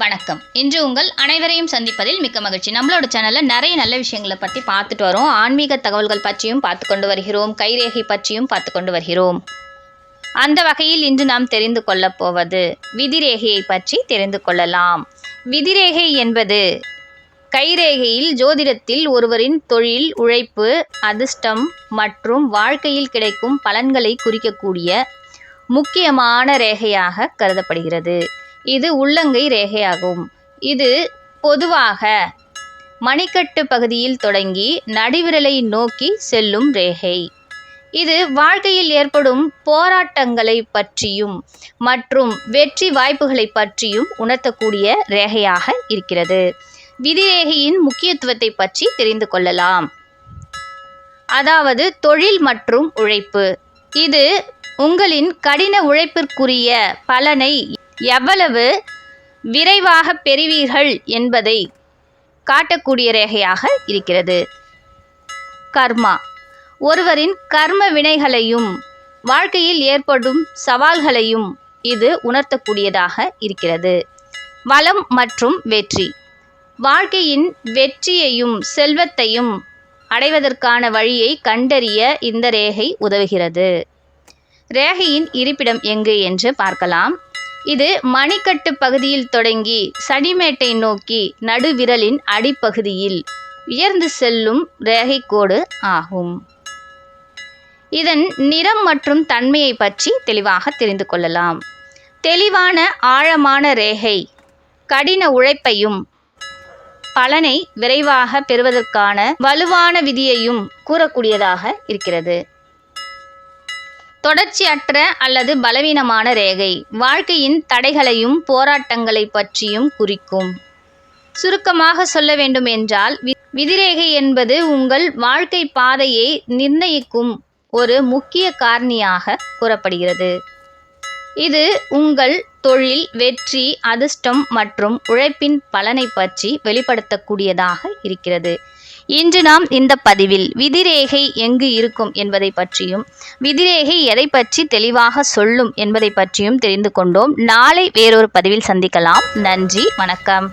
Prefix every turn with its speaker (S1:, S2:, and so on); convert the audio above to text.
S1: வணக்கம். இன்று உங்கள் அனைவரையும் சந்திப்பதில் மிக்க மகிழ்ச்சி. நம்மளோட சேனலில் நிறைய நல்ல விஷயங்களை பற்றி பார்த்துட்டு வரோம். ஆன்மீக தகவல்கள் பற்றியும் பார்த்து கொண்டு வருகிறோம். கைரேகை பற்றியும் பார்த்து கொண்டு வருகிறோம். அந்த வகையில் இன்று நாம் தெரிந்து கொள்ளப் போவது விதிரேகையை பற்றி தெரிந்து கொள்ளலாம். விதிரேகை என்பது கைரேகையில் ஜோதிடத்தில் ஒருவரின் தொழில் உழைப்பு அதிர்ஷ்டம் மற்றும் வாழ்க்கையில் கிடைக்கும் பலன்களை குறிக்கக்கூடிய முக்கியமான ரேகையாக கருதப்படுகிறது. இது உள்ளங்கை ரேகையாகும். இது பொதுவாக மணிக்கட்டு பகுதியில் தொடங்கி நடுவிரலை நோக்கி செல்லும் ரேகை. இது வாழ்க்கையில் ஏற்படும் போராட்டங்களை பற்றியும் மற்றும் வெற்றி வாய்ப்புகளை பற்றியும் உணர்த்தக்கூடிய ரேகையாக இருக்கிறது. விதிரேகையின் முக்கியத்துவத்தை பற்றி தெரிந்து கொள்ளலாம். அதாவது தொழில் மற்றும் உழைப்பு. இது உங்களின் கடின உழைப்பிற்குரிய பலனை எவ்வளவு விரைவாக பெறுவீர்கள் என்பதை காட்டக்கூடிய ரேகையாக இருக்கிறது. கர்மா. ஒருவரின் கர்ம வினைகளையும் வாழ்க்கையில் ஏற்படும் சவால்களையும் இது உணர்த்தக்கூடியதாக இருக்கிறது. வளம் மற்றும் வெற்றி. வாழ்க்கையின் வெற்றியையும் செல்வத்தையும் அடைவதற்கான வழியை கண்டறிய இந்த ரேகை உதவுகிறது. ரேகையின் இருப்பிடம் எங்கு என்று பார்க்கலாம். இது மணிக்கட்டு பகுதியில் தொடங்கி சடிமேட்டை நோக்கி நடுவிரலின் அடிப்பகுதியில் உயர்ந்து செல்லும் ரேகை கோடு ஆகும். இதன் நிறம் மற்றும் தன்மையை பற்றி தெளிவாக தெரிந்து கொள்ளலாம். தெளிவான ஆழமான ரேகை கடின உழைப்பையும் பலனை விரைவாக பெறுவதற்கான வலுவான விதியையும் கூறக்கூடியதாக இருக்கிறது. தொடர்ச்சியற்ற அல்லது பலவீனமான ரேகை. வாழ்க்கையின் தடைகளையும் போராட்டங்களை பற்றியும் குறிக்கும். சுருக்கமாக சொல்ல வேண்டும் என்றால் விதிரேகை என்பது உங்கள் வாழ்க்கை பாதையை நிர்ணயிக்கும் ஒரு முக்கிய காரணியாக கூறப்படுகிறது. இது உங்கள் தொழில் வெற்றி அதிர்ஷ்டம் மற்றும் உழைப்பின் பலனை பற்றி வெளிப்படுத்தக்கூடியதாக இருக்கிறது. இன்று நாம் இந்த பதிவில் விதிரேகை எங்கு இருக்கும் என்பதை பற்றியும் விதிரேகை எதை பற்றி தெளிவாக சொல்லும் என்பதை பற்றியும் தெரிந்து கொண்டோம். நாளை வேறொரு பதிவில் சந்திக்கலாம். நன்றி வணக்கம்.